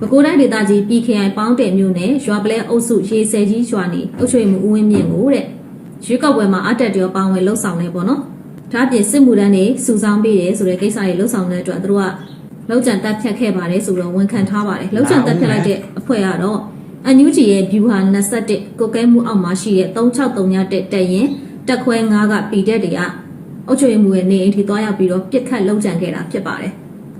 ပဲခူးတိုင်းဒေသကြီး PKI ပေါင်းတယ်မြို့နယ်ရွာပလဲအုပ်စုရေဆယ်ကြီးရွာနေအုပ်ချုပ်မှုဦးဝင်းမြင့်ကိုတဲ့ရွေးကောက်ပွဲမှာအတက်တရောပါဝင်လှုပ်ဆောင်နေပေါ့နော်ဒါအပြင်စစ်မှုတန်းတွေစုဆောင်းပေးတယ်ဆိုတဲ့ကိစ္စတွေလှုပ်ဆောင်တဲ့အတွက်သူတို့ကလောက်ကျန်တက်ဖြတ်ခဲ့ပါတယ်ဆိုတော့ဝန်ခံထားပါတယ်လောက်ကျန်တက်ဖြတ်လိုက်တဲ့အဖွဲ့ကတော့အန်ယူဂျီရဲ့ view ဟာ21ကိုကဲမှုအောက်မှာရှိတဲ့3639တက်တက်ရင်တက်ခွဲ9ကပီတက်တွေကအုပ်ချုပ်မှုရဲ့နေအိမ်ထိသွားရောက်ပြီးတော့ပြစ်ခတ်လောက်ကျန်ခဲ့တာဖြစ်ပါတယ်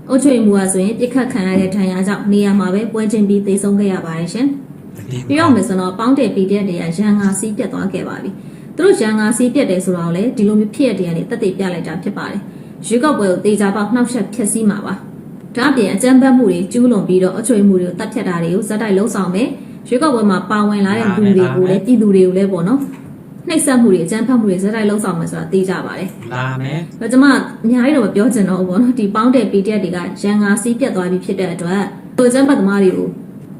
အုတ်ချွေမူကဆိုရင်ပြစ်ခတ်ခံရတဲ့ဒဏ်ရာကြောင့်နေရာမှာပဲပွဲချင်းပြီးသေဆုံးခဲ့ရပါတယ်ရှင်။ပြီးတော့မယ်ဆိုတော့ပေါင်းတယ်ပီတက်တွေကရန်ငါစီးပြတ်သွားခဲ့ပါပြီ။သူတို့ရန်ငါစီးပြတ်တယ်ဆိုတော့လေဒီလိုမျိုးဖြစ်ရတဲ့ကနေတက်တေပြလိုက်တာဖြစ်ပါတယ်။ရွေးကောက်ပွဲကိုတေချာပေါက်နှောက်ယှက်ဖျက်ဆီးမှာပါ။ဒါအပြင်အကြမ်းဖက်မှုတွေကျူးလွန်ပြီးတော့အချွေမှုတွေကိုတတ်ဖြတ်တာတွေကိုဇက်တိုက်လုံးဆောင်မယ်။ရွေးကောက်ပွဲမှာပါဝင်လာတဲ့လူတွေကိုလည်းပြည်သူတွေကိုလည်းပေါ့နော်။ နှိပ်စက်မှုတွေအကြမ်းဖက်မှုတွေဇက်တိုက်လုံးဆောင်မယ်ဆိုတာသိကြပါတယ်။လာမယ်။ဒါကျမအများကြီးတော့မပြောချင်တော့ဘူးပေါ့နော်ဒီပေါင်းတဲ့ PDF တွေကရန်ငါစီးပြတ်သွားပြီဖြစ်တဲ့အတွက်ကိုကျန်းပတ်သမားတွေကို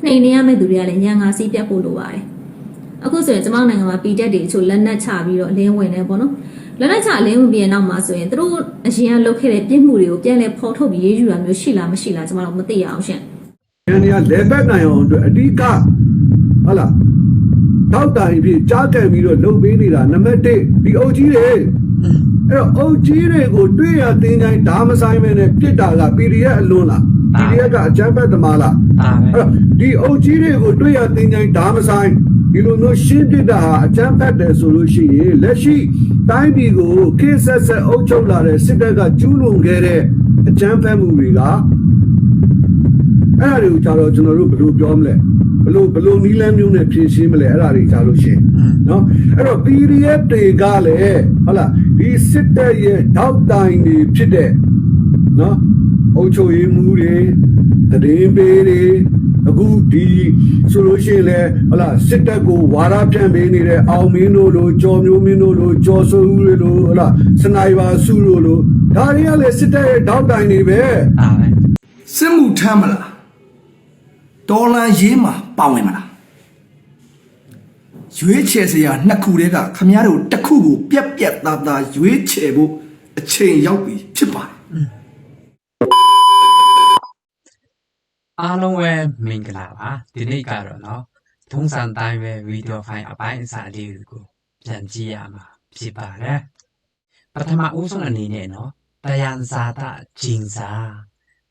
နှိမ်နေရမယ့်သူတွေကလည်းရန်ငါစီးပြတ်ဖို့လိုပါတယ်။အခုဆိုရင်ကျမတို့နိုင်ငံမှာ PDF တွေအချို့လက်နက်ချပြီးတော့အလင်းဝင်နေပေါ့နော်။လက်နက်ချအလင်းဝင်ပြီးတဲ့နောက်မှာဆိုရင်သူတို့အရင်ကလုပ်ခဲ့တဲ့ပြစ်မှုတွေကိုပြန်လည်ဖော်ထုတ်ပြီးရေးယူတာမျိုးရှိလားမရှိလားကျမတို့မသိရအောင်ရှင့်။အဲဒီကလေဘက်နိုင်အောင်အတွက်အဓိကဟုတ်လား တောက်တိုင်ပြီးကြားကန်ပြီးတော့လုပ်ပေးနေတာနံပါတ်1ဒီအုပ်ကြီးတွေအဲ့တော့အုပ်ကြီးတွေကိုတွေ့ရတင်းတိုင်းဓာမဆိုင်မဲနဲ့ပြစ်တာက PDF အလွန်လား PDF ကအကြမ်းဖက်သမားလားပါမယ်အဲ့တော့ဒီအုပ်ကြီးတွေကိုတွေ့ရတင်းတိုင်းဓာမဆိုင်ဒီလိုမျိုးရှင်းပြတာဟာအကြမ်းဖက်တယ်ဆိုလို့ရှိရင်လက်ရှိတိုင်းပြည်ကိုခေတ်ဆက်ဆက်အုပ်ချုပ်လာတဲ့စစ်တပ်ကကျူးလွန်ခဲ့တဲ့အကြမ်းဖက်မှုတွေကအဲ့ဒါတွေကိုကြတော့ကျွန်တော်တို့ဘယ်လိုပြောမလဲ ဘယ်လိုဘယ်လိုနီးလန်းမျိုးနဲ့ဖြည့်ရှင်းမလဲအဲ့ဒါတွေကြလို့ရှိရင်နော်အဲ့တော့ PDF တွေကလည်းဟုတ်လားဒီစစ်တပ်ရဲ့ထောက်တိုင်တွေဖြစ်တဲ့နော်အုပ်ချုပ်ရေးမှုတွေတရင်ပေးတွေအခုဒီဆိုလို့ရှိရင်လေဟုတ်လားစစ်တပ်ကိုဝါရဖြန့်ပေးနေတဲ့အောင်မင်းတို့လိုကြော်မျိုးမင်းတို့လိုကြော်စိုးဦးတွေလိုဟုတ်လားစနိုက်ပါစုတို့လိုဒါတွေကလည်းစစ်တပ်ရဲ့ထောက်တိုင်တွေပဲပါမယ်စစ်မှုထမ်းမလား ဒေါ်လာရေးမှာပါဝင်မလားရွေးချယ်စရာနှစ်ခုတည်းကခမည်းတော်တစ်ခုကိုပြက်ပြက်သားသားရွေးချယ်ဖို့အချိန်ရောက်ပြီဖြစ်ပါတယ် အားလုံးပဲမင်္ဂလာပါဒီနေ့ကတော့เนาะထုံးစံတိုင်းပဲဗီဒီယိုဖိုင်အပိုင်းအစလေးကိုပြန်ကြည့်ရမှာဖြစ်ပါတယ်ပထမဦးဆုံးအနေနဲ့เนาะတယန်ဇာတာဂျင်ဇာ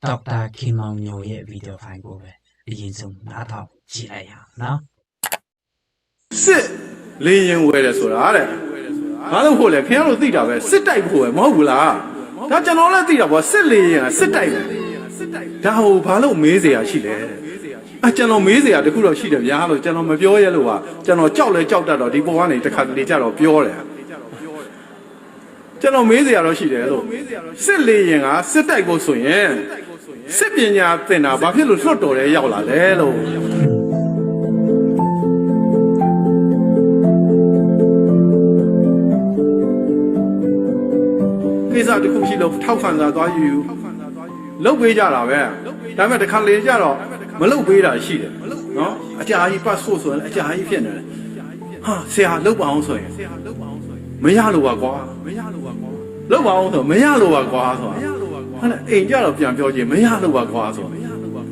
ဒေါက်တာခင်မောင်ညိုရဲ့ဗီဒီယိုဖိုင်ကိုပဲ အရင်ဆုံးနားထောင်ကြည့်လိုက်ရအောင်เนาะ စစ်လင်းရင်ဝဲတယ်ဆိုတာတဲ့ဘာလို့ဖို့လဲခင်ဗျားတို့သိတာပဲစစ်တိုက်ဖို့ပဲမဟုတ်ဘူးလားဒါကျွန်တော်လည်းသိတာပေါ့စစ်လင်းရင်ကစစ်တိုက်ပဲဒါဟိုဘာလို့မေးเสียရရှိလဲအကျွန်တော်မေးเสียရတခုတော့ရှိတယ်ဗျာလို့ကျွန်တော်မပြောရလို့ပါကျွန်တော်ကြောက်လဲကြောက်တတ်တော့ဒီပေါ်ကနေတစ်ခါတလေကြတော့ပြောတယ်ကျွန်တော်မေးเสียရတော့ရှိတယ်လို့စစ်လင်းရင်ကစစ်တိုက်ဖို့ဆိုရင် စစ်ပညာသင်တာဘာဖြစ်လို့လွတ်တော်လဲရောက်လာလဲလို့ကိစ္စတစ်ခုရှိလို့ထောက်ခံစာသွားယူယူလုတ်ပေးကြတာပဲဒါပေမဲ့တစ်ခါလေကြတော့မလုတ်ပေးတာရှိတယ်နော်အကြာကြီးပတ်ဖို့ဆိုရင်အကြာကြီးဖြစ်နေတယ်ဟာဆရာလုတ်ပါအောင်ဆိုရင်မရလို့ပါကွာမရလို့ပါကွာလုတ်ပါအောင်ဆိုမရလို့ပါကွာဆိုတာ ဟာလေအိမ်ကြတော့ပြန်ပြောကြည့်မရလို့ပါကွာဆို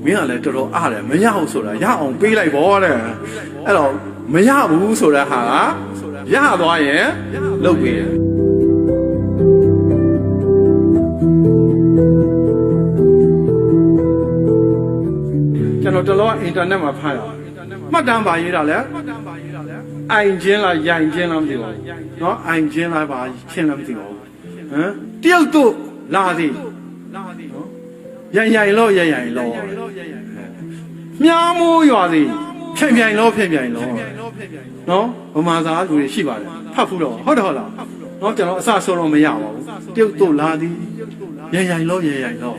မင်းကလည်းတော်တော်အားတယ်မရအောင်ဆိုတာရအောင်ပေးလိုက်ပေါ့တဲ့အဲ့တော့မရဘူးဆိုတဲ့ဟာကရသွားရင်လုတ်ပေးတယ် ကျွန်တော်တလောအင်တာနက်မှာဖတ်ရအောင်မှတ်တမ်းပါရေးတာလဲအိုင်ချင်းလားရိုင်ချင်းလားမသိပါဘူးเนาะအိုင်ချင်းလားပါချင်းလားမသိပါဘူးဟမ်တယောက်တို့လာသည် ရိုင်ရိုင်လို့ရိုင်ရိုင်လို့မြားမိုးရွာသည်ဖြန့်ပြိုင်လို့ဖြန့်ပြိုင်လို့နော်ဗမာသားလူတွေရှိပါတယ်ဖတ်ဖူးတော့ဟုတ်တယ်ဟုတ်လားနော်ကျွန်တော်အစဆုံးတော့မရပါဘူးတယောက်တို့လာသည်ရိုင်ရိုင်လို့ရိုင်ရိုင်လို့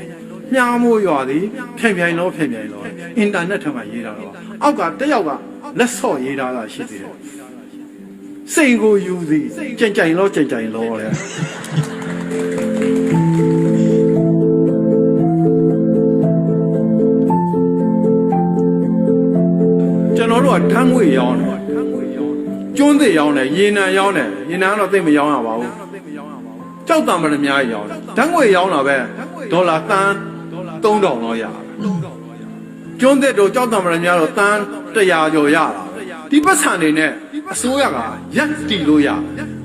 မြားမိုးရွာသည်ဖြန့်ပြိုင်လို့ဖြန့်ပြိုင်လို့အင်တာနက်ထဲမှာရေးတာတော့အောက်ကတယောက်ကလက်ဆော့ရေးတာလားရှိသေးတယ်စိန်ကိုယူသည်ကြင်ကြင်လို့ကြင်ကြင်လို့လေ တော်တို့ကထမ်းငွေရောင်းတယ်ကျွန်းသေးရောင်းတယ်ရေနံရောင်းတယ်ရေနံကတော့သိပ်မရောင်းရပါဘူးကြောက်တံမရအများကြီးရောင်းတယ်ဓာတ်ငွေရောင်းတာပဲဒေါ်လာတန်း3000တော့ရတယ်ကျွန်းသက်တို့ကြောက်တံမရများတော့တန်း100ကျော်ရတာဒီပတ်စံတွေနဲ့အစိုးရကရက်တီလို့ရ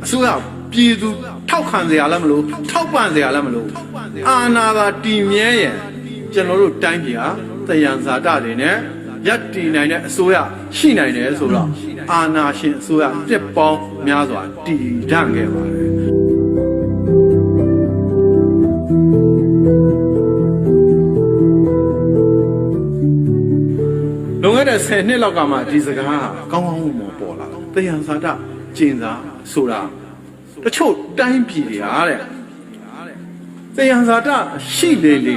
အစိုးရပြည်သူထောက်ခံစရာလည်းမလိုထောက်ပံ့စရာလည်းမလိုအာနာသာတီမြဲရင်ကျွန်တော်တို့တိုင်းပြည်ဟာတယံဇာတတွေနဲ့ ရက်တီနိုင်တဲ့အစိုးရရှိနိုင်တယ်ဆိုတော့အာနာရှင်အစိုးရတက်ပေါင်းများစွာတည်တံ့ခဲ့ပါတယ်လွန်ခဲ့တဲ့10နှစ်လောက်ကမှဒီစကားကကောင်းကောင်းမွန်ပေါ်လာတယ်။တယံဇာတကျင်သာဆိုတာတချို့တိုင်းပြည်တွေဟာတဲ့တယံဇာတရှိလေလေ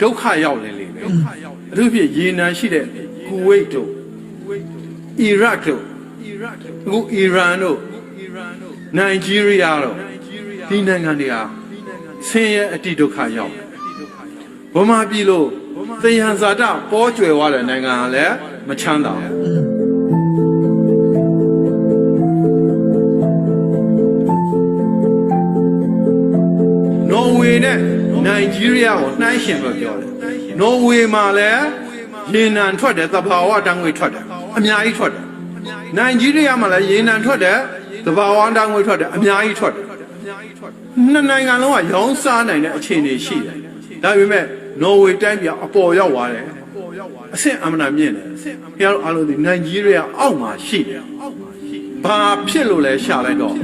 ဒုက္ခရောက်လေလေပဲ။ အထူးဖြင့်ရေနံရှိတဲ့ကူဝိတ်တို့အီရတ်တို့အခုအီရန်တို့နိုင်ဂျီးရီးယားတို့ဒီနိုင်ငံတွေဟာဆင်းရဲအတိဒုက္ခရောက်တယ်။ဗမာပြည်လို့သယံဇာတပေါ်ကျွယ်သွားတဲ့နိုင်ငံကလည်းမချမ်းသာဘူးနော်ဝေနဲ့နိုင်ဂျီးရီးယားကိုနှိုင်းရှင်လို့ပြောတယ် နော်ဝေမှာလည်းရေနံထွက်တယ်သဘာဝတံငွေထွက်တယ်အများကြီးထွက်တယ်နိုင်ဂျီးရီးယားမှာလည်းရေနံထွက်တယ်သဘာဝတံငွေထွက်တယ်အများကြီးထွက်တယ်နှစ်နိုင်ငံလုံးကရောင်းစားနိုင်တဲ့အခြေအနေရှိတယ်။ဒါပေမဲ့နော်ဝေတိုင်းပြည်အပေါ်ရောက်သွားတယ်။အဆင့်အမှန်တန်မြင့်တယ်။ခင်ဗျားတို့အားလုံးဒီနိုင်ဂျီးရီးယားအောက်မှာရှိတယ်။ဘာဖြစ်လို့လဲရှာလိုက်တော့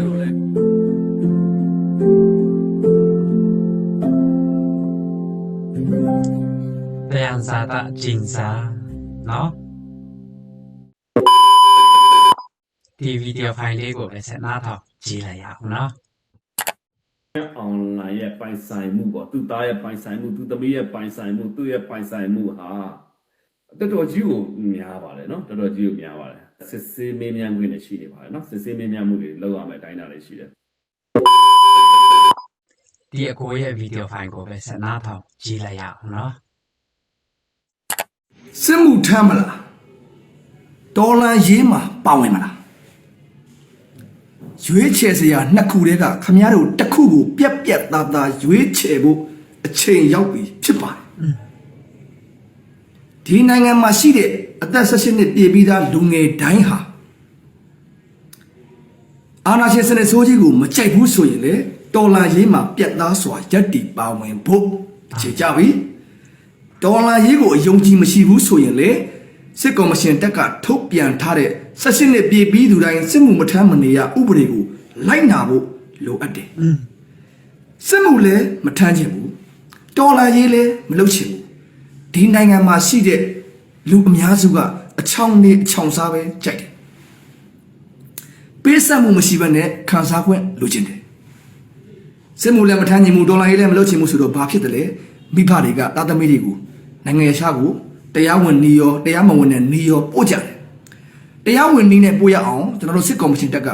တယံဇာတကျင်စာနော်ဒီဗီဒီယိုဖိုင်လေးကိုလည်းဆက်နားထောင်ကြည့်လိုက်ရအောင်နော်အွန်လိုင်းရဲ့ပိုင်ဆိုင်မှုပေါ့သူသားရဲ့ပိုင်ဆိုင်မှုသူသမီးရဲ့ပိုင်ဆိုင်မှုသူ့ရဲ့ပိုင်ဆိုင်မှုဟာတော်တော်ကြီးကိုများပါတယ်နော်တော်တော်ကြီးကိုများပါတယ်စစ်ဆေးမေးမြန်းခွင့်တွေရှိနေပါတယ်နော်စစ်ဆေးမေးမြန်းမှုတွေလုပ်ရမယ့်အတိုင်းအတာတွေရှိတယ်ဒီအကိုရဲ့ဗီဒီယိုဖိုင်ကိုပဲဆက်နားထောင်ကြည့်လိုက်ရအောင်နော် စစ်မှုထမ်းမလားဒေါ်လာရေးမှာပါဝင်မလားရွေးချယ်စရာနှစ်ခုတည်းကခမည်းတော်တစ်ခုကိုပြက်ပြက်သားသားရွေးချယ်ဖို့အချိန်ရောက်ပြီဖြစ်ပါတယ်ဒီနိုင်ငံမှာရှိတဲ့အသက်16နှစ်ပြည့်ပြီးသားလူငယ်တိုင်းဟာအာနာရှင်စနစ်ဆိုးကြီးကိုမကြိုက်ဘူးဆိုရင်လေတော်လာရေးမှာပြက်သားစွာရက်တီပါဝင်ဖို့အခြေကြပြီ ဒေါ်လာရေးကိုအယုံကြည်မရှိဘူးဆိုရင်လေစစ်ကော်မရှင်တက်ကထုတ်ပြန်ထားတဲ့ဆက်ရှင်နှစ်ပြည်ပြီးသူတိုင်းစစ်မှုမထမ်းမနေရဥပဒေကိုလိုက်နာဖို့လိုအပ်တယ်။စစ်မှုလည်းမထမ်းချင်ဘူး။ဒေါ်လာရေးလည်းမလုပ်ချင်ဘူး။ဒီနိုင်ငံမှာရှိတဲ့လူအများစုကအချောင်းနေအချောင်းစားပဲကြိုက်တယ်။ပေးဆက်မှုမရှိဘဲနဲ့ခံစားခွင့်လိုချင်တယ်။စစ်မှုလည်းမထမ်းချင်ဘူးဒေါ်လာရေးလည်းမလုပ်ချင်ဘူးဆိုတော့ဘာဖြစ်တယ်လဲမိဘတွေကတာသမီတွေကို နိုင်ငံရခြားကိုတရားဝင်နေရောတရားမဝင်တဲ့နေရောပို့ကြတယ်တရားဝင်နေနဲ့ပို့ရအောင်ကျွန်တော်တို့စစ်ကော်မရှင်တက်က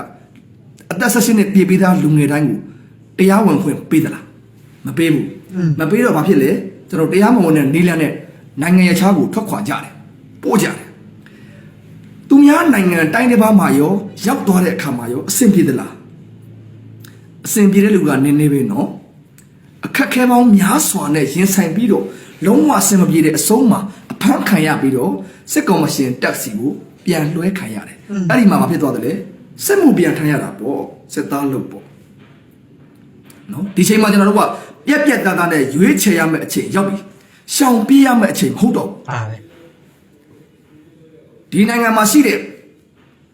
အသက်ဆက်ရှင်နဲ့ပြည်ပေးသားလူငယ်တိုင်းကိုတရားဝင်ခွင့်ပေးသလားမပေးဘူးမပေးတော့ဘာဖြစ်လဲကျွန်တော်တရားမဝင်တဲ့နေလန်းနဲ့နိုင်ငံရခြားကိုထွက်ခွာကြတယ်ပို့ကြတယ်သူများနိုင်ငံတိုင်းတစ်ပါးမှာရောရောက်သွားတဲ့အခါမှာရောအဆင်ပြေသလားအစဉ်ပြေတဲ့လူကနေနေပဲနော်အခက်ခဲပေါင်းများစွာနဲ့ရင်ဆိုင်ပြီးတော့ လုံးဝအဆင်မပြေတဲ့အဆုံးမှာအဖမ်းခံရပြီးတော့စစ်ကောင်မရှင်တက်စီကိုပြန်လွှဲခံရတယ်အဲ့ဒီမှာမဖြစ်သွားတယ်လေစစ်မှုပြန်ထမ်းရတာပေါ့စစ်သားလုပ်ပေါ့နော်ဒီချိန်မှာကျွန်တော်တို့ကပြက်ပြက်သားသားနဲ့ရွေးချယ်ရမယ့်အချိန်ရောက်ပြီရှောင်ပြေးရမယ့်အချိန်မဟုတ်တော့ဘူးပါပဲဒီနိုင်ငံမှာရှိတဲ့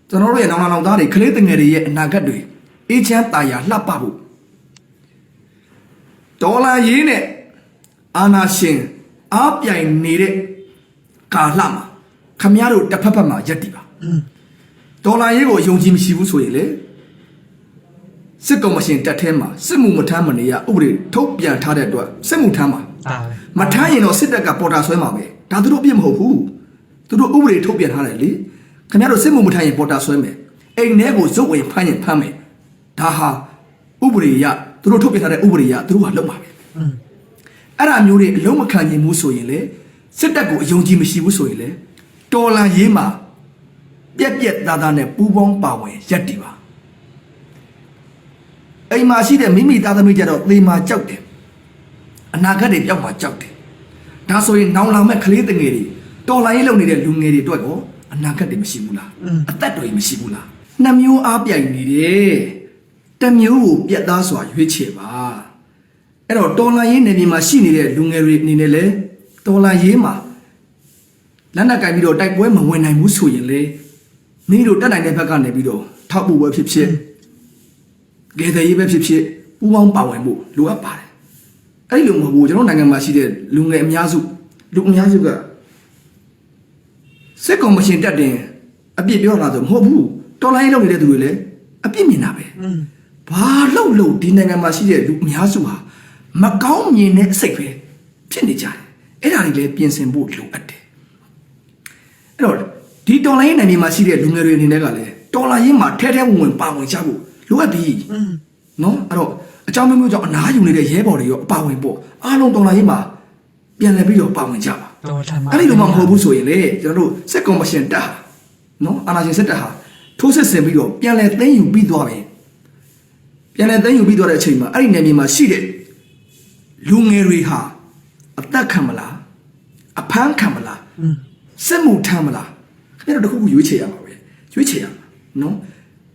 ကျွန်တော်တို့ရဲ့နောင်နောင်သားတွေကလေးတငယ်တွေရဲ့အနာဂတ်တွေအေးချမ်းတာယာလှပဖို့ဒေါ်လာရေးနဲ့ အာနာရှင်အားပြိုင်နေတဲ့ကာလမှာခမရတို့တစ်ဖက်ဖက်မှာရက်တည်ပါဒေါ်လာရေးကိုယုံကြည်မရှိဘူးဆိုရင်လေစစ်ကောင်မရှင်တက်ထဲမှာစစ်မှုမထမ်းမနေရဥပဒေထုတ်ပြန်ထားတဲ့အတွက်စစ်မှုထမ်းမှာပါပဲမထမ်းရင်တော့စစ်တပ်ကပေါ်တာဆွဲမှာပဲဒါသူတို့အပြစ်မဟုတ်ဘူးသူတို့ဥပဒေထုတ်ပြန်ထားတယ်လေခင်ဗျားတို့စစ်မှုမထမ်းရင်ပေါ်တာဆွဲမယ်အိမ်ထဲကိုဇုတ်ဝင်ဖမ်းရင်ဖမ်းမယ်ဒါဟာဥပဒေရသူတို့ထုတ်ပြန်ထားတဲ့ဥပဒေရသူတို့ကလုပ်မှာပဲ အဲ့ဒါမျိုးတွေအလုံးမခံနိုင်ဘူးဆိုရင်လေစစ်တပ်ကိုအယုံကြည်မရှိဘူးဆိုရင်လေတော်လန်ရေးမှာပြက်ပြက်သားသားနဲ့ပူးပေါင်းပါဝင်ရက်တည်ပါအိမ်မှာရှိတဲ့မိမိသားသမီးကြတော့သေမာကြောက်တယ်အနာဂတ်တွေပြောက်မှာကြောက်တယ်ဒါဆိုရင်နောင်လာမဲ့ကလေးတငယ်တွေတော်လိုင်းလုံနေတဲ့လူငယ်တွေအတွက်ကောအနာဂတ်တွေမရှိဘူးလားအသက်တွေမရှိဘူးလားနှစ်မျိုးအားပြိုင်နေတယ်တစ်မျိုးကိုပြတ်သားစွာရွေးချယ်ပါ အဲ့တော့တော်လိုင်းရေးနယ်မြေမှာရှိနေတဲ့လူငယ်တွေအနေနဲ့လဲတော်လိုင်းရေးမှာလက်နက်ကင်ပြီးတော့တိုက်ပွဲမဝင်နိုင်ဘူးဆိုရင်လေမိတို့တက်နိုင်တဲ့ဘက်ကနေပြီးတော့ထောက်ပူပွဲဖြစ်ဖြစ်ဂေတဲ့ရေးပဲဖြစ်ဖြစ်ပူးပေါင်းပါဝင်ဖို့လိုအပ်ပါတယ်အဲ့ဒီလိုမဟုတ်ဘူးကျွန်တော်နိုင်ငံမှာရှိတဲ့လူငယ်အများစုလူအများစုကစစ်ကောင်မရှင်တက်တင်အပြစ်ပြောလာဆိုမဟုတ်ဘူးတော်လိုင်းလုပ်နေတဲ့သူတွေလည်းအပြစ်မြင်တာပဲဘာလို့လို့ဒီနိုင်ငံမှာရှိတဲ့လူအများစုဟာ မကောင်းမြင်တဲ့အစိတ်ပဲဖြစ်နေကြတယ်အဲ့ဒါတွေလည်းပြင်ဆင်ဖို့လိုအပ်တယ်အဲ့တော့ဒီတော်လိုင်းနိုင်ငံမှာရှိတဲ့လူငယ်တွေအနေနဲ့ကလည်းတော်လိုင်းမှာထဲထဲဝင်ဝင်ပါဝင်ကြဖို့လိုအပ်ပြီနော်အဲ့တော့အကြောင်းမျိုးမျိုးကြောင့်အနားယူနေတဲ့ရဲဘော်တွေရောအပါဝင်ပေါ့အားလုံးတော်လိုင်းမှာပြန်လည်ပြီးတော့ပါဝင်ကြပါတော်ထမ်းအဲ့ဒီလိုမှမဟုတ်ဘူးဆိုရင်လေကျွန်တော်တို့စက်ကော်မရှင်တက်ဟာနော်အာဏာရှင်စစ်တပ်ဟာထိုးစစ်ဆင်ပြီးတော့ပြန်လည်သိမ်းယူပြီးသွားပြီပြန်လည်သိမ်းယူပြီးသွားတဲ့အချိန်မှာအဲ့ဒီနယ်မြေမှာရှိတဲ့ လူငယ်တွေဟာအသက်ခံမလားအဖမ်းခံမလားစစ်မှုထမ်းမလားခင်ဗျားတို့တစ်ခုခုရွေးချယ်ရမှာပဲရွေးချယ်ရမှာနော်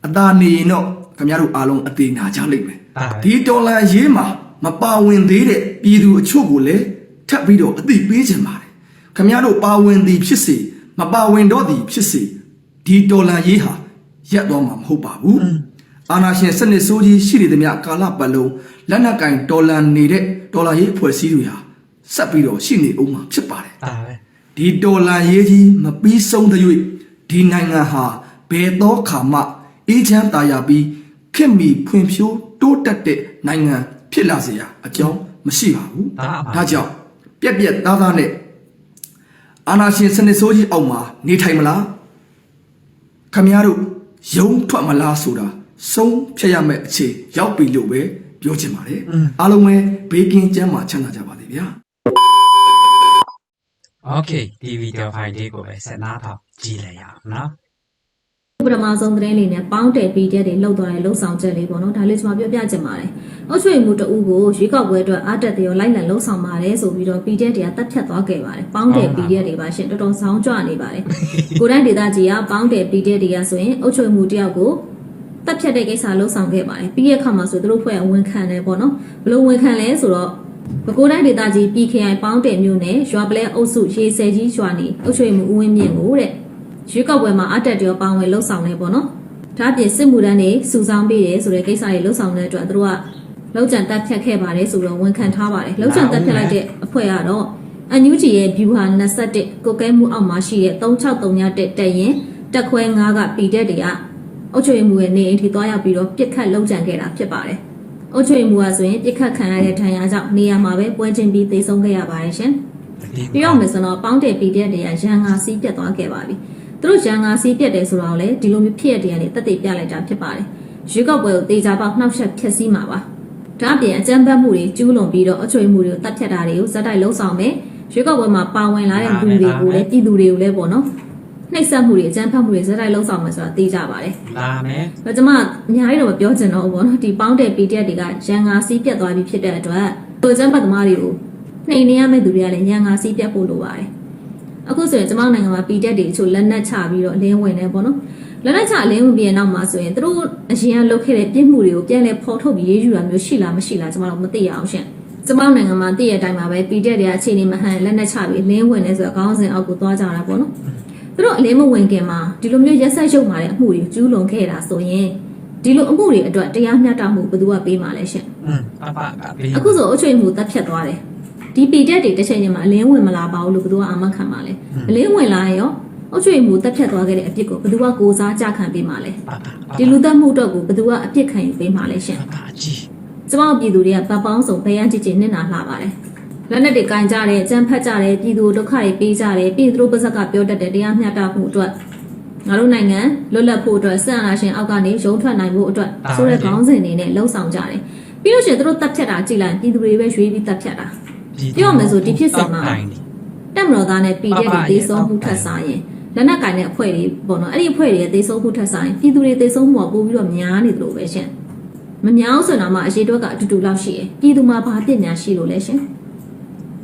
အသာနေရင်တော့ခင်ဗျားတို့အားလုံးအသေးနာကြလိမ့်မယ်ဒီတော်လန်ရေးမှာမပါဝင်သေးတဲ့ပြည်သူအချို့ကိုလည်းထပ်ပြီးတော့အသိပေးခြင်းပါတယ်ခင်ဗျားတို့ပါဝင်သည်ဖြစ်စေမပါဝင်တော့သည်ဖြစ်စေဒီတော်လန်ရေးဟာရက်တော့မှာမဟုတ်ပါဘူး အာနာရှင်စနစ်ဆိုးကြီးရှိနေသမျှကာလပတ်လုံးလက်နက်ကင်တော်လန်နေတဲ့တော်လန်ရေးအဖွဲ့အစည်းတွေဟာဆက်ပြီးတော့ရှိနေဦးမှာဖြစ်ပါတယ်ဒါပဲဒီတော်လန်ရေးကြီးမပြီးဆုံးတဲ့၍ဒီနိုင်ငံဟာဘယ်တော့ခါမှအေးချမ်းသာယာပြီးခင်မီဖွံ့ဖြိုးတိုးတက်တဲ့နိုင်ငံဖြစ်လာစေရအကြောင်းမရှိပါဘူးဒါအမှန်ဒါကြောင့်ပြက်ပြက်သားသားနဲ့အာနာရှင်စနစ်ဆိုးကြီးအောက်မှာနေထိုင်မလားခမည်းတော်ယုံထွက်မလားဆိုတာ ဆုံးဖြတ်ရမယ့်အခြေရောက်ပြီလို့ပဲပြောချင်ပါတယ်အားလုံးပဲဘေးကင်းကျန်းမာချမ်းသာကြပါစေဗျာ Okay ဒီဗီဒီယိုဖိုင်လေးကိုပဲဆက်နားထောင်ကြည့်လိုက်ရအောင်နော်ပထမဆုံးသတင်းအနေနဲ့ပေါင်းတယ်ပီတက်တွေလောက်သွားတဲ့လှုပ်ဆောင်ချက်လေးပေါ့နော်ဒါလေးကျွန်မပြောပြချင်ပါတယ်။အုပ်ချုပ်မှုတဦးကိုရွေးကောက်ပွဲအတွက်အားတက်တယ်ရောလိုက်လံလှုပ်ဆောင်ပါတယ်ဆိုပြီးတော့ပီတက်တွေကတက်ဖြတ်သွားခဲ့ပါတယ်။ပေါင်းတယ်ပီတက်တွေပါရှင်တော်တော်ဆောင်းကြွနေပါတယ်။ကိုတိုင်းဒေသကြီးကပေါင်းတယ်ပီတက်တွေကဆိုရင်အုပ်ချုပ်မှုတယောက်ကို တက်ဖြတ်တဲ့ကိစ္စလှုပ်ဆောင်ခဲ့ပါတယ်။ပြီးရဲ့အခါမှာဆိုသူတို့ဖွဲ့ဝန်ခံတယ်ပေါ့နော်။ဘယ်လိုဝန်ခံလဲဆိုတော့ပဲခူးတိုင်းဒေသကြီး PKI ပေါင်းတယ်မြို့နယ်ရွာပလဲအုပ်စုရေဆယ်ကြီးရွာနေအုတ်ချွေမှုဦးဝင်းမြင့်ကိုတဲ့ရွေးကောက်ပွဲမှာအတက်တောပေါင်းဝင်လှုပ်ဆောင်နေပေါ့နော်။ဒါအပြင်စစ်မှုတန်းတွေစုဆောင်းပေးတယ်ဆိုတဲ့ကိစ္စတွေလှုပ်ဆောင်တဲ့အတွက်သူတို့ကလောက်ကျန်တက်ဖြတ်ခဲ့ပါတယ်ဆိုတော့ဝန်ခံထားပါတယ်။လောက်ကျန်တက်ဖြတ်လိုက်တဲ့အဖွဲ့ကတော့အန်ယူဂျီရဲ့ view ဟာ21ကိုကဲမှုအောက်မှာရှိတဲ့3631တက်ရင်တက်ခွဲ9ကပီတက်တွေက အုတ်ချွေမှုရဲ့နေအိမ်ထိသွားရောက်ပြီးတော့ပြစ်ခတ်လောက်ကျန်ခဲ့တာဖြစ်ပါတယ်။အုတ်ချွေမှုကဆိုရင်ပြစ်ခတ်ခံရတဲ့ထံရကြောင့်နေရာမှာပဲပွဲချင်းပြီးသေဆုံးခဲ့ရပါတယ်ရှင်။ပြောရမယ်ဆိုတော့ပေါင်းတယ်ပီတက်တွေကရန်ငါစီးပြတ်သွားခဲ့ပါပြီ။သူတို့ရန်ငါစီးပြတ်တယ်ဆိုတော့လေဒီလိုမျိုးဖြစ်ရတဲ့ကနေတက်တည်ပြလိုက်တာဖြစ်ပါတယ်။ရွေးကောက်ပွဲကိုတေချာပေါက်နှောက်ယှက်ဖျက်ဆီးမှာပါ။ဒါအပြင်အကြမ်းဖက်မှုတွေကျူးလွန်ပြီးတော့အချွေမှုတွေကိုတပ်ဖြတ်တာတွေကိုဇက်တိုက်လှုံ့ဆော်မယ်။ရွေးကောက်ပွဲမှာပါဝင်လာတဲ့လူတွေကိုလည်းပြည်သူတွေကိုလည်းပေါ့နော်။ နှိပ်စက်မှုတွေအကြမ်းဖက်မှုတွေဇက်တိုက်လှုံ့ဆော်မယ်ဆိုတာသိကြပါတယ်။လာမယ်။ဒါကျမအများကြီးတော့မပြောချင်တော့ဘူးပေါ့နော်ဒီပေါင်းတဲ့ PDF တွေကရန်ငါစီးပြတ်သွားပြီဖြစ်တဲ့အတွက်သူကျန်းပတ်သမားတွေကိုနှိမ်နေရမယ့်သူတွေကလည်းရန်ငါစီးပြတ်ဖို့လိုပါတယ်။အခုဆိုရင်ကျမတို့နိုင်ငံမှာ PDF တွေအချို့လက်နက်ချပြီးတော့အလင်းဝင်နေပေါ့နော်။လက်နက်ချအလင်းဝင်ပြီးတဲ့နောက်မှာဆိုရင်သူတို့အရင်ကလုပ်ခဲ့တဲ့ပြစ်မှုတွေကိုပြန်လည်ဖော်ထုတ်ပြီးရေးယူတာမျိုးရှိလားမရှိလားကျမတို့မသိရအောင်ရှင့်။ကျမတို့နိုင်ငံမှာတည့်ရတဲ့အတိုင်းမှာပဲ PDF တွေကအခြေအနေမဟန်လက်နက်ချပြီးအလင်းဝင်နေဆိုတော့ခေါင်းစဉ်အောက်ကိုသွားကြတာပေါ့နော်။ သူတို့အလင်းမဝင်ခင်မှာဒီလိုမျိုးရက်ဆက်ရုပ်မာတဲ့အမှုတွေကျူးလွန်ခဲ့တာဆိုရင်ဒီလိုအမှုတွေအတွက်တရားမျှတမှုဘယ်သူကပေးမှာလဲရှင်อืมပပကပေးအခုဆိုအချွေမှုတက်ဖြတ်သွားတယ်ဒီပီတက်တွေတစ်ချိန်ချင်းမှာအလင်းဝင်မလာပါဘူးလို့ဘယ်သူကအာမခံမှာလဲအလင်းဝင်လာရင်ရောအချွေမှုတက်ဖြတ်သွားခဲ့တဲ့အပြစ်ကိုဘယ်သူကကိုစားကြခံပေးမှာလဲပပဒီလူသက်မှုတော့ကိုဘယ်သူကအပြစ်ခံယူပေးမှာလဲရှင်ပပကြီးကျမတို့ပြည်သူတွေကဗတ်ပေါင်းစုံဘယန်းကြည့်ကြည့်နစ်နာလှပါတယ် လက်နက်တွေကင်ကြတယ်ကြမ်းဖက်ကြတယ်ပြည်သူဒုက္ခတွေပေးကြတယ်ပြည်သူတို့ပါဇက်ကပြောတတ်တဲ့တရားမျှတမှုအတွက်ငါတို့နိုင်ငံလွတ်လပ်ဖို့အတွက်စံအာဏာရှင်အောက်ကနေရုံးထွက်နိုင်ဖို့အတွက်ဆိုတဲ့ခေါင်းစဉ်တွေနဲ့လှုံ့ဆော်ကြတယ်ပြီးလို့ရှိရင်သူတို့တပ်ဖြတ်တာကြည်လိုက်ပြည်သူတွေပဲရွေးပြီးတပ်ဖြတ်တာပြောရမယ်ဆိုဒီဖြစ်စဉ်မှာတိုင်းနေတက်မတော်သားနဲ့ပြည်တဲ့တွေသေဆုံးမှုထက်စားရင်လက်နက်ကင်တဲ့အဖွဲ့တွေပေါ့နော်အဲ့ဒီအဖွဲ့တွေရဲ့သေဆုံးမှုထက်စားရင်ပြည်သူတွေသေဆုံးမှုကပိုပြီးတော့များနေတယ်လို့ပဲရှင်မများဘူးဆိုတော့မှအရေးတော့ကအတူတူလောက်ရှိရယ်ပြည်သူမှာဘာပြစ်ညာရှိလို့လဲရှင်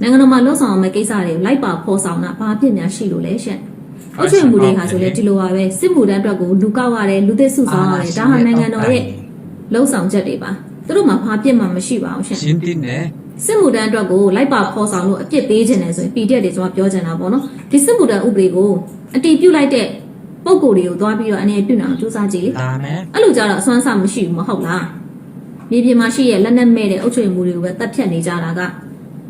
နိုင်ငံတော်မှာလှုပ်ဆောင်အောင်မဲ့ကိစ္စတွေကိုလိုက်ပါဖော်ဆောင်တာဘာဖြစ်များရှိလို့လဲရှင့်အုပ်ချုပ်မှုတွေဟာဆိုလေဒီလိုပါပဲစစ်မှုတန်းအတွက်ကိုလူကောက်ရတယ်လူသစ်စုဆောင်ရတယ်ဒါဟာနိုင်ငံတော်ရဲ့လှုပ်ဆောင်ချက်တွေပါသူတို့မှာဘာပြစ်မှမရှိပါဘူးရှင့်ရှင်းတင်တယ်စစ်မှုတန်းအတွက်ကိုလိုက်ပါဖော်ဆောင်လို့အပြစ်ပေးခြင်းတယ်ဆိုရင် PDF တွေကျွန်တော်ပြောချင်တာပေါ့နော်ဒီစစ်မှုတန်းဥပဒေကိုအတည်ပြုလိုက်တဲ့ပုံကိုယ်တွေကိုသွားပြီးတော့အနေနဲ့ပြုနေအောင်စူးစမ်းကြည့်လေဒါနဲ့အဲ့လိုကြတော့အစွမ်းအစမရှိဘူးမဟုတ်လားမြေပြင်မှာရှိရဲ့လက်နက်မဲ့တဲ့အုပ်ချုပ်မှုတွေကိုပဲတတ်ဖြတ်နေကြတာက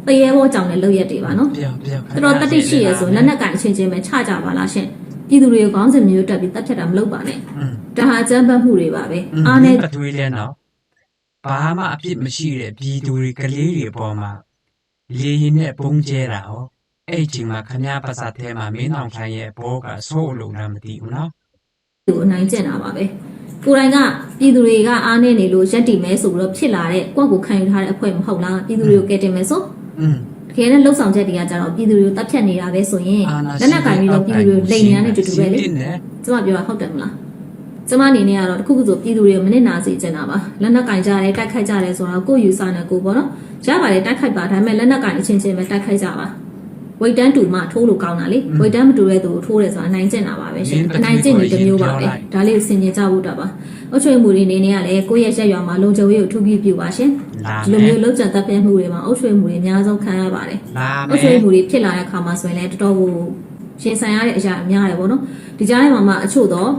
တရေဘောကြောင့်လည်းလုပ်ရက်တွေပါနော်ပြန်ပြန်သူတို့တတိရှိရဆိုလက်နက်ကင်အချင်းချင်းပဲချကြပါလားရှင်ပြည်သူတွေကိုခေါင်းစဉ်မျိုးတက်ပြီးတတ်ဖြတ်တာမလုပ်ပါနဲ့ဒါဟာကြမ်းပတ်မှုတွေပါပဲအားနဲ့တွေးလဲနော်ဘာမှအပြစ်မရှိတဲ့ပြည်သူတွေကလေးတွေအပေါ်မှာလေရင်နဲ့ပုံကျဲတာဟောအဲ့ချိန်မှာခမည်းပါစာထဲမှာမင်းအောင်ခိုင်ရဲ့ဘောကဆိုးအလုံးလားမသိဘူးနော်သူအနိုင်ကျင့်တာပါပဲကိုယ်တိုင်ကပြည်သူတွေကအားနေနေလို့ရက်တည်မဲဆိုပြီးတော့ဖြစ်လာတဲ့ကိုယ့်ကိုခံယူထားတဲ့အဖွဲ့မဟုတ်လားပြည်သူတွေကိုကယ်တင်မယ်ဆို တကယ်နဲ့လှုပ်ဆောင်ချက်တွေကကြတော့ပြည်သူတွေကိုတတ်ဖြတ်နေတာပဲဆိုရင်အာနာလက်နက်ကင်ပြီးတော့ပြည်သူတွေကိုလိန်ညာနဲ့တူတူပဲလေရှင်းတယ်ကျမပြောတာဟုတ်တယ်မလားကျမအနေနဲ့ကတော့တစ်ခုခုဆိုပြည်သူတွေကိုမနစ်နာစေချင်တာပါလက်နက်ကင်ကြတယ်တိုက်ခိုက်ကြတယ်ဆိုတော့ကိုယ့်ယူဆနဲ့ကိုယ်ပေါ့နော်ရပါတယ်တိုက်ခိုက်ပါဒါပေမဲ့လက်နက်ကင်အချင်းချင်းပဲတိုက်ခိုက်ကြပါဝိတ်တန်းတူမှထိုးလို့ကောင်းတာလေဝိတ်တန်းမတူတဲ့သူကိုထိုးတယ်ဆိုတာအနိုင်ကျင့်တာပါပဲရှင်အနိုင်ကျင့်နေတစ်မျိုးပါပဲဒါလေးကိုဆင်ခြင်ကြဖို့တော့ပါ အချွေမှုတွေနေနေရလဲကိုယ့်ရဲ့ရက်ရွာမှာလုံခြုံရေးကိုထူးပြီးပြပါရှင်လာဒီလိုမယ်မျိုးလုံခြံတပ်ပြမှုတွေမှာအုပ်ချုပ်မှုတွေအများဆုံးခံရပါတယ်လာအုမပ်ချုပ်ယ်မှုတွေဖြစ်လာတဲ့အခါမှာဆိုရင်လည်းတော်တော်ကိုရှင်ဆိုင်ရတဲ့အရာအများတယ်ပေါ့နော်ဒီကြားထဲမှာမှအချို့တော့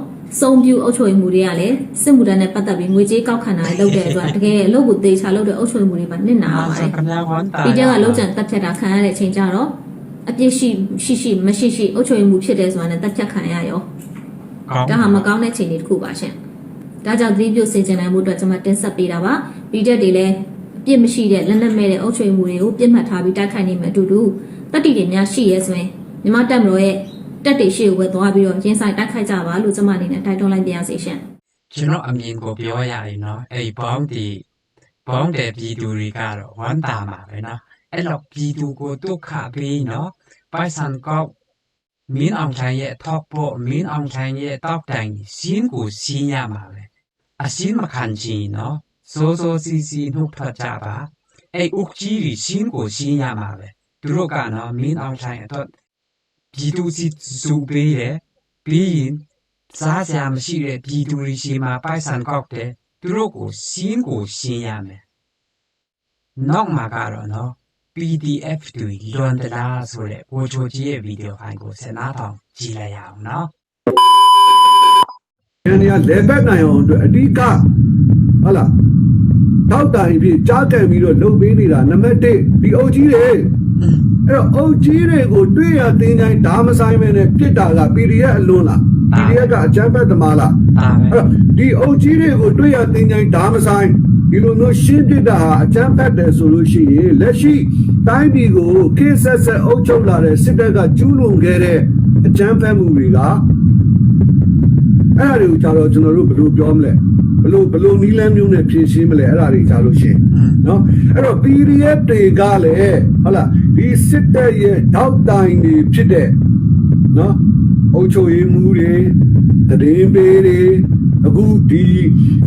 စုံပြူအုပ်ချုပ်မှုတွေကလည်းစစ်မှုတန်းနဲ့ပတ်သက်ပြီးငွေကြေးကောက်ခံတာတွေလုပ်တဲ့အတွက်တကယ်အလုပ်ကိုတေချာလုပ်တဲ့အုပ်ချုပ်မှုတွေပါနစ်နာအာပါတဆိုယ်ခမည်းဝန်တာဒီတက်ကလုံးချံတက်ဖြတ်တာခံရတဲ့အချိန်ကျတော့အပြစ်ရှိရှိရှိမရှိရှိအုပ်ချုပ်မှုဖြစ်တယ်ဆိုတာနဲ့တက်ဖြတ်ခံရရောကောင်းဒါဟာမကောင်းတဲ့ချိန်တွေတစ်ခုပါရှင် ဒါကြောင့်သတိပြုစင်ကြင်နိုင်မှုအတွက်ကျွန်မတင်ဆက်ပေးတာပါပြီးတဲ့တွေလည်းအပြစ်မရှိတဲ့လက်နက်မဲ့တဲ့အုပ်ချုပ်မှုတွေကိုပြစ်မှတ်ထားပြီးတိုက်ခိုက်နေမယ်အတူတူတတိတွေများရှိရဲဆိုရင်မြမတက်မလို့ရဲ့တက်တွေရှိကိုပဲသွားပြီးတော့ရင်းဆိုင်တိုက်ခိုက်ကြပါလို့ကျွန်မအနေနဲ့တိုက်တွန်းလိုက်ပါရစေရှင်ကျွန်တော်အမြင်ကိုပြောရရင်နော်အဲ့ဒီဘောင်းတီဘောင်းတဲ့ပြည်သူတွေကတော့ဝမ်းသာမှာပဲနော်အဲ့တော့ပြည်သူကိုဒုက္ခပေးနော်ပိုက်ဆံကောက်မင်းအောင်ထိုင်ရဲ့ top ပေါ်မင်းအောင်ထိုင်ရဲ့တောက်တိုင်ရှင်းကိုရှင်းရမှာပဲ အရှင်းမခံချင်နော်စိုးစိုးစီစီနှုတ်ထွက်ကြပါအဲ့ဥက္ကြီးကြီးရှင်းကိုရှင်းရမှာပဲသူတို့ကနော်မင်းအောင်ထိုင်အတွက်ပြည်သူစီစုပေးတယ်ပြီးရင်စားစရာမရှိတဲ့ပြည်သူတွေရှိမှပိုက်ဆံကောက်တယ်သူတို့ကိုရှင်းကိုရှင်းရမယ်နောက်မှာကတော့နော် PDF တွေလွန်တလားဆိုတဲ့ကိုချိုကြီးရဲ့ဗီဒီယိုဖိုင်ကိုဆက်နာထောင်ကြည့်လိုက်ရအောင်နော်။ ဉာဏ်ရလဲဘက်နိုင်အောင်အတွက်အဓိကဟုတ်လားတောက်တိုင်ပြီးကြားကန်ပြီးတော့လုပ်ပေးနေတာနံပါတ်1ဒီအုပ်ကြီးတွေအဲ့တော့အုပ်ကြီးတွေကိုတွေ့ရတင်းတိုင်းဓာမဆိုင်မဲနဲ့ပြစ်တာက PDF အလွန်လား PDF ကအကြမ်းဖက်သမားလားဒါပဲအဲ့တော့ဒီအုပ်ကြီးတွေကိုတွေ့ရတင်းတိုင်းဓာမဆိုင်ဒီလိုမျိုးရှင်းပြတာဟာအကြမ်းဖက်တယ်ဆိုလို့ရှိရင်လက်ရှိတိုင်းပြည်ကိုခေတ်ဆက်ဆက်အုပ်ချုပ်လာတဲ့စစ်တပ်ကကျူးလွန်ခဲ့တဲ့အကြမ်းဖက်မှုတွေက အဲ့ဒါတွေကိုကြတော့ကျွန်တော်တို့ဘယ်လိုပြောမလဲဘယ်လိုဘယ်လိုနီးလန်းမျိုးနဲ့ဖြည့်ရှင်းမလဲအဲ့ဒါတွေကြလို့ရှင်နော်အဲ့တော့ PDF တွေကလည်းဟုတ်လားဒီစစ်တပ်ရဲ့ထောက်တိုင်တွေဖြစ်တဲ့နော်အုပ်ချုပ်ရေးမှုတွေတရင်ပေးတွေအခုဒီ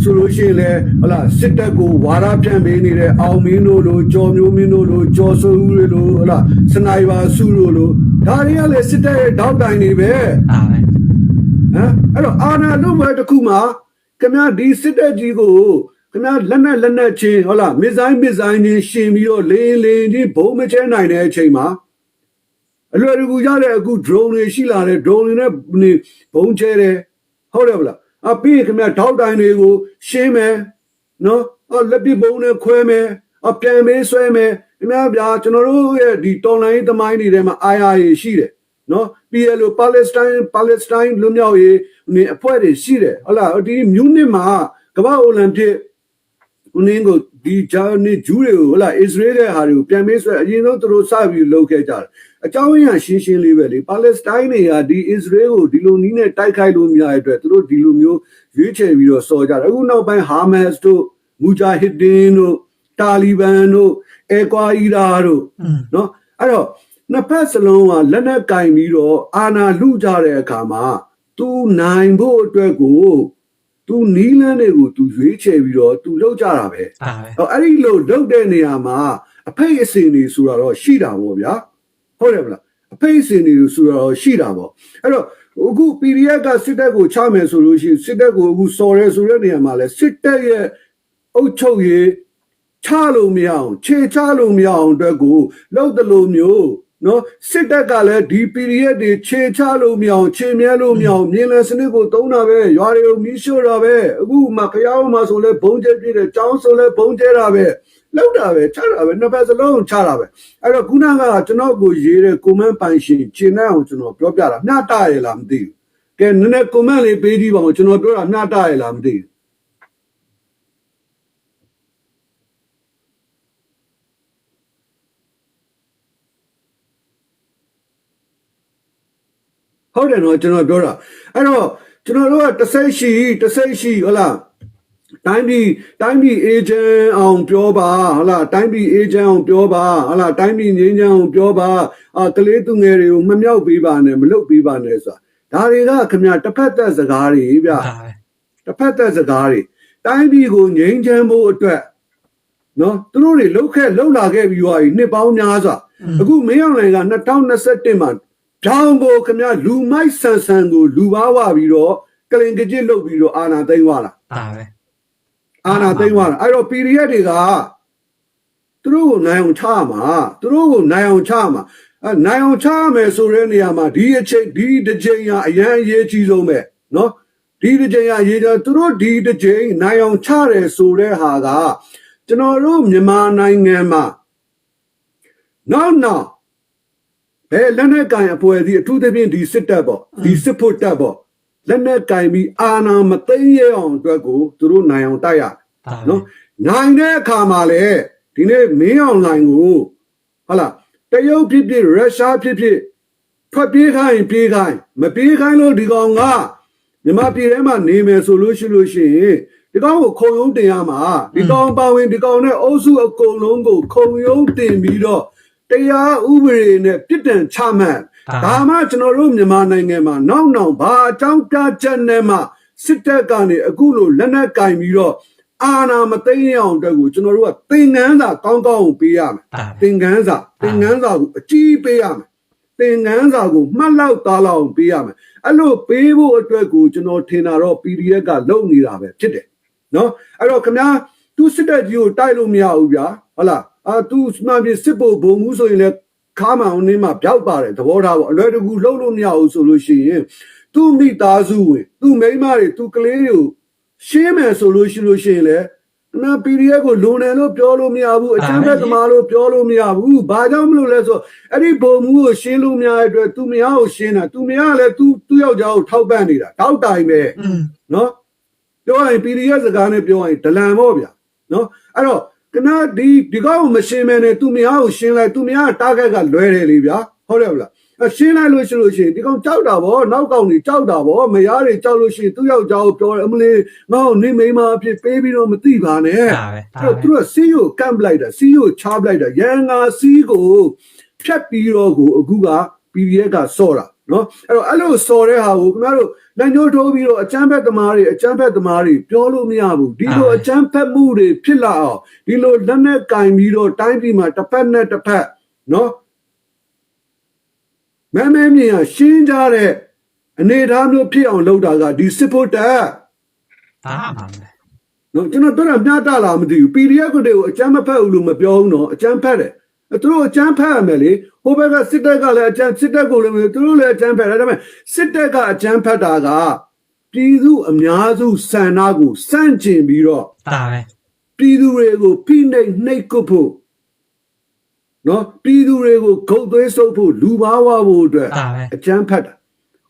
ဆိုလို့ရှိရင်လေဟလာစစ်တပ်ကိုဝါရဖြန့်ပေးနေတဲ့အောင်မင်းတို့လိုကြော်မျိုးမင်းတို့လိုကြော်ဆူတွေလိုဟလာစနိုက်ပါစုတို့လိုဒါတွေကလည်းစစ်တပ်ရဲ့ထောက်တိုင်တွေပဲအာ မ်အဲ့တော့အာနာတို့ဘက်တစ်ခုမှာခင်ဗျားဒီစစ်တပ်ကြီးကိုခင်ဗျားလက်နဲ့လက်နဲ့ချင်းဟုတ်လားမစ်ဇိုင်းမစ်ဇိုင်းချင်းရှင်ပြီးတော့လေလေချင်းဘုံမချဲနိုင်တဲ့အချိန်မှာအလွယ်တကူရတဲ့အခု drone တွေရှိလာတဲ့ drone တွေနဲ့နေဘုံချဲတယ်ဟုတ်တယ်ဗလားအပြီးရင်ခင်ဗျားထောက်တိုင်တွေကို ရှင်းမယ်နော်အလက်ပစ်ဘုံနဲ့ခွဲမယ်အပြန်မေးဆွဲမယ်ခင်ဗျားဗျာကျွန်တော်တို့ရဲ့ဒီတော်လိုင်းသမိုင်းတွေထဲမှာအာရတွေရှိတယ်နော် PLO Palestine Palestine လွတ်မြောက်ရေးနေအဖွဲ့တွေရှိတယ်ဟုတ်လားဒီမြူးနစ်မှာကမ္ဘာအိုလံပစ်ဦးနင်းကိုဒီဂျာနေဂျူးတွေကိုဟုတ်လားအစ္စရေးရဲ့ဟာတွေကိုပြန်ပေးဆွဲအရင်ဆုံးသူတို့စပြီးလုပ်ခဲ့ကြတယ်အကြောင်းအရာရှင်းရှင်းလေးပဲလေပါလက်စတိုင်းတွေကဒီအစ္စရေးကိုဒီလိုနီးနဲ့တိုက်ခိုက်လို့မရတဲ့အတွက်သူတို့ဒီလိုမျိုးရွေးချယ်ပြီးတော့စော်ကြတယ်အခုနောက်ပိုင်းဟာမတ်စ်တို့မူဂျာဟစ်ဒင်တို့တာလီဘန်တို့အကွာအီရာတို့နော်အဲ့တော့ နှစ်ဖက်စလုံးကလက်နဲ့ကင်ပြီးတော့အာနာလူကြတဲ့အခါမှာသူနိုင်ဖို့အတွက်ကိုသူနီးလန်းတွေကိုသူရွေးချယ်ပြီးတော့သူလောက်ကြတာပဲဟုတ်အဲ့ဒီလိုလောက်တဲ့နေရာမှာအဖိတ်အစင်တွေဆိုတာတော့ရှိတာပေါ့ဗျာဟုတ်တယ်မလားအဖိတ်အစင်တွေဆိုတာတော့ရှိတာပေါ့အဲ့တော့အခု PDF ကစစ်တပ်ကိုချမယ်ဆိုလို့ရှိရင်စစ်တပ်ကိုအခုစော်ရဲဆိုတဲ့နေရာမှာလဲစစ်တပ်ရဲ့အုတ်ချုပ်ရေးချလို့မရအောင်ခြေချလို့မရအောင်အတွက်ကိုလောက်တလို့မျိုး နော်စစ်တပ်ကလည်းဒီ PDF တွေခြေချလို့မရအောင်ခြေမြဲလို့မရအောင်မြင်းလဲစနစ်ကိုတုံးတာပဲရွာတွေကိုမီးရှို့တာပဲအခုမှဖျားအောင်မှဆိုလဲဘုံကျဲပြည့်တယ်ကျောင်းဆိုလဲဘုံကျဲတာပဲလောက်တာပဲချတာပဲနှစ်ဖက်စလုံးချတာပဲအဲ့တော့ခုနကကျွန်တော်ကိုရေးတဲ့ကွန်မန့်ပိုင်ရှင်ခြေနဲ့အောင်ကျွန်တော်ပြောပြတာမျှတရလားမသိဘူးကဲနည်းနည်းကွန်မန့်လေးပေးကြည့်ပါဦးကျွန်တော်ပြောတာမျှတရလားမသိဘူး ဟုတ်တယ်နော်ကျွန်တော်ပြောတာအဲ့တော့ကျွန်တော်တို့ကတစ်စိတ်ရှိတစ်စိတ်ရှိဟုတ်လားတိုင်းပြည်တိုင်းပြည်အေဂျင့်အောင်ပြောပါဟုတ်လားတိုင်းပြည်အေဂျင့်အောင်ပြောပါဟုတ်လားတိုင်းပြည်ငြိမ်းချမ်းအောင်ပြောပါအာကလေးသူငယ်တွေကိုမမြောက်ပေးပါနဲ့မလုပ်ပေးပါနဲ့ဆိုတာဒါတွေကခင်ဗျာတစ်ဖက်သက်စကားတွေဗျဒါပဲတစ်ဖက်သက်စကားတွေတိုင်းပြည်ကိုငြိမ်းချမ်းဖို့အတွက်နော်သူတို့တွေလှုပ်ခဲ့လှုပ်လာခဲ့ပြီးသွားပြီနှစ်ပေါင်းများစွာအခုမင်းအောင်နိုင်က2021မှာ ဖြောင်းကိုခင်ဗျာလူမိုက်ဆန်ဆန်ကိုလူပါဝပြီးတော့ကလင်ကကြစ်လုပ်ပြီးတော့အာနာသိမ့်သွားတာဒါပဲအာနာသိမ့်သွားတာအဲ့တော့ PDF တွေကသူတို့ကိုနိုင်အောင်ချရမှာသူတို့ကိုနိုင်အောင်ချရမှာအဲနိုင်အောင်ချရမယ်ဆိုတဲ့နေရာမှာဒီအချိန်ဒီတစ်ချိန်ကအရန်အရေးကြီးဆုံးပဲနော်ဒီတစ်ချိန်ကအရေးကြီးသူတို့ဒီတစ်ချိန်နိုင်အောင်ချတယ်ဆိုတဲ့ဟာကကျွန်တော်တို့မြန်မာနိုင်ငံမှာနောက်နောက် ဘယ်လက်နဲ့ကင်အပွဲဒီအထူးသဖြင့်ဒီစစ်တပ်ပေါ့ဒီစစ်ဖို့တပ်ပေါ့လက်နဲ့ကင်ပြီးအာဏာမသိမ်းရအောင်အတွက်ကိုသူတို့နိုင်အောင်တိုက်ရတယ်ဒါပဲနော်နိုင်တဲ့အခါမှာလေဒီနေ့မင်းအောင်လိုင်ကိုဟုတ်လားတရုတ်ဖြစ်ဖြစ်ရုရှားဖြစ်ဖြစ်ထွက်ပြေးခိုင်းပြေးခိုင်းမပြေးခိုင်းလို့ဒီကောင်ကမြန်မာပြည်ထဲမှာနေမယ်ဆိုလို့ရှိလို့ရှိရင်ဒီကောင်ကိုခုံရုံးတင်ရမှာဒီကောင်ပါဝင်ဒီကောင်နဲ့အုပ်စုအကုန်လုံးကိုခုံရုံးတင်ပြီးတော့ တရားဥပဒေနဲ့ပြစ်ဒဏ်ချမှတ်ဒါမှကျွန်တော်တို့မြန်မာနိုင်ငံမှာနောက်နောက်ဘာအကြောင်းပြချက်နဲ့မှစစ်တပ်ကနေအခုလိုလက်နက်ကင်ပြီးတော့အာနာမသိမ်းရအောင်အတွက်ကိုကျွန်တော်တို့ကသင်ငန်းစာကောင်းကောင်းကိုပေးရမယ်ဒါသပဲင်ငန်းစာသင်ငန်းစာကိုအကြီးပေးရမယ်သင်ငန်းစာကိုမှတ်လောက်သားလောက်အောင်ပေးရမယ်အဲ့လိုပေးဖို့အတွက်ကိုကျွန်တော်ထင်တာတော့ PDF ကလုပ်နေတာပဲဖြစ်တယ်နော်အဲ့တော့ခင်ဗျာသူစစ်တပ်ကြီးကိုတိုက်လို့မရဘူးဗျာဟုတ်လား အာသူမှန်ပြီစစ်ဖို့ဘုံမှုဆိုရင်လည်းခါမအောင်နေမှာပြောက်ပါတယ်သဘောထားပေါ့အလွယ်တကူလှုပ်လို့မရဘူးဆိုလို့ရှိရင်သူ့မိသားစုဝင်သူ့မိန်းမတွေသူ့ကလေးတွေကိုရှင်းမယ်ဆိုလို့ရှိလို့ရှိရင်လည်းနာ PDF ကိုလွန်တယ်လို့ပြောလို့မရဘူးအချမ်းဘက်သမားလို့ပြောလို့မရဘူးဘာကြောင့်မလို့လဲဆိုအဲ့ဒီဘုံမှုကိုရှင်းလို့မရတဲ့အတွက်သူမရကိုရှင်းတာသူမရလည်းသူသူ့ယောက်ျားကိုထောက်ပံ့နေတာတောက်တိုင်ပဲอืมနော်ပြောရင် PDF စကားနဲ့ပြောရင်ဒလန်ပေါ့ဗျာနော်အဲ့တော့ ကနဒီဒီကောက်ကိုမရှင်းမဲနဲ့သူမရကိုရှင်းလိုက်သူမရက target ကလွဲတယ်လေဗျာဟုတ်တယ်မလားအရှင်းလိုက်လို့ရှိလို့ရှိရင်ဒီကောင်ကြောက်တာဗောနောက်ကောင်ကြီးကြောက်တာဗောမရတွေကြောက်လို့ရှိရင်သူ့ယောက်ျားကိုပြောတယ်အမလေးငါ့ကိုနေမိန်းမအဖြစ်ပေးပြီးတော့မသိပါနဲ့ဒါပဲဒါအဲ့တော့ပဲသူတို့ကစီးကိုကန့်ပလိုက်တာစီးကိုချပလိုက်တာရန်ငါစီးကိုဖြတ်ပြီးတော့ကိုအခုက PDF ကစော့တာ နော်အဲ့တော့အဲ့လိုစော်တဲ့ဟာကိုခင်ဗျားတို့လက်ညှိုးထိုးပြီးတော့အချမ်းဖက်သမားတွေအချမ်းဖက်သမားတွေပြောလို့မရဘူးဒီလိုအချမ်းဖက်မှုတွေဖြစ်လာအောင်ဒီလိုလက်နဲ့ကင်ပြီးတော့တိုင်းပြည်မှာတစ်ဖက်နဲ့တစ်ဖက်နော်မဲမဲမြင်ရရှင်းကြတဲ့အနေအထားမျိုးဖြစ်အောင်လုပ်တာကဒီစစ်ဖို့တက်ဒါမှန်တယ်နော်ကျွန်တော်တို့ကမျှတလာမသိဘူး PDF ကိုတွေကိုအကျမ်းမဖက်ဘူးလို့မပြောဘူးနော်အကျမ်းဖက်တယ်အဲ သူတို့အကျမ်းဖက်ရမယ်လေဟိုဘက်ကစစ်တပ်ကလည်းအကျမ်းစစ်တပ်ကိုလည်းမသူတို့လည်းအကျမ်းဖက်တယ်ဒါပေမဲ့စစ်တပ်ကအကျမ်းဖက်တာကပြည်သူအများစုစံနာကိုစန့်ကျင်ပြီးတော့ဒါပဲပြည်သူတွေကိုဖိနှိပ်နှိပ်ကွပ်ဖို့နော်ပြည်သူတွေကိုဂုတ်သွေးဆုပ်ဖို့လူပါဝဖို့အတွက်ဒါပဲအကျမ်းဖက်တာ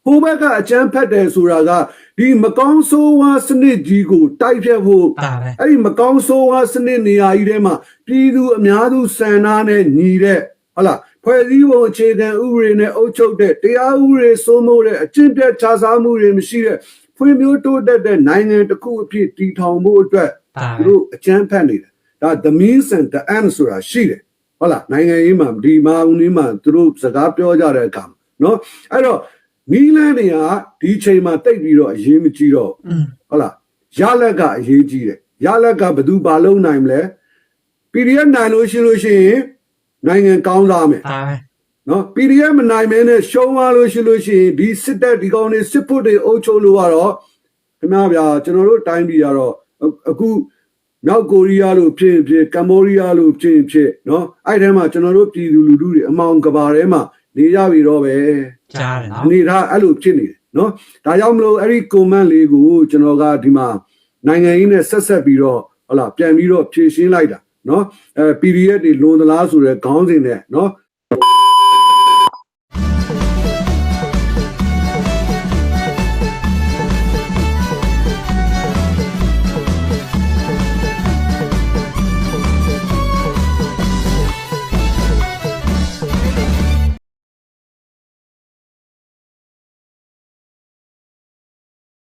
ဟိုဘက်ကအကျမ်းဖက်တယ်ဆိုတာကဒီမကောင်းဆိုးဝါးစနစ်ကြီးကိုတိုက်ဖြတ်ဖို့ဒါပဲအဲ့ဒီမကောင်းဆိုးဝါးစနစ်နေရာကြီးထဲမှာပြည်သူအများစုစံနာနဲ့ညီတဲ့ဟုတ်လားဖွဲ့စည်းပုံအခြေခံဥပဒေနဲ့အုပ်ချုပ်တဲ့တရားဥပဒေစိုးမိုးတဲ့အကျင့်ပြတ်ခြားစားမှုတွေမရှိတဲ့ဖွံ့ဖြိုးတိုးတက်တဲ့နိုင်ငံတစ်ခုအဖြစ်တည်ထောင်ဖို့အတွက်ဒါသူပဲတို့အကျန်းဖက်နေတယ်ဒါ the means and the end ဆိုတာရှိတယ်ဟုတ်လားနိုင်ငံရေးမှာဒီမှာဦးနေမှာသူတို့စကားပြောကြတဲ့အခါမှာနော်အဲ့တော့ နီလန်းတွေကဒီချိန်မှာတိတ်ပြီးတော့အရေးမကြီးတော့อืมဟုတ်လားရလက်ကအရေးကြီးတယ်ရလက်ကဘယ်သူဘာလုပ်နိုင်မလဲ PDF နိုင်လို့ရှိလို့ရှိရင်နိုင်ငံကောင်းစားမယ်ဒါပဲနော် PDF မနိုင်မဲနဲ့ရှုံးသွားလို့ရှိလို့ရှိရင်ဒီစစ်တပ်ဒီကောင်တွေစစ်ဖို့တွေအုပ်ချုပ်လို့ကတော့ခင်ဗျားဗျာကျွန်တော်တို့တိုင်းပြည်ကတော့အခုမြောက်ကိုရီးယားလို့ဖြစ်ရင်ဖြစ်ကမ္ဘောဒီးယားလို့ဖြစ်ရင်ဖြစ်နော်အဲ့ထဲမှာကျွန်တော်တို့ပြည်သူလူထုတွေအမောင်ကဘာထဲမှာ နေရပြီတော့ပဲကြားတယ်နော်အနေထားအဲ့လိုဖြစ်နေတယ်နော်ဒါကြောင့်မလို့အဲ့ဒီ comment လေးကိုကျွန်တော်ကဒီမှာနိုင်ငံရေးနဲ့ဆက်ဆက်ပြီးတော့ဟုတ်လားပြန်ပြီးတော့ဖြည့်ရှင်းလိုက်တာနော်အဲ PDF တွေလွန်သလားဆိုတဲ့ခေါင်းစဉ်နဲ့နော်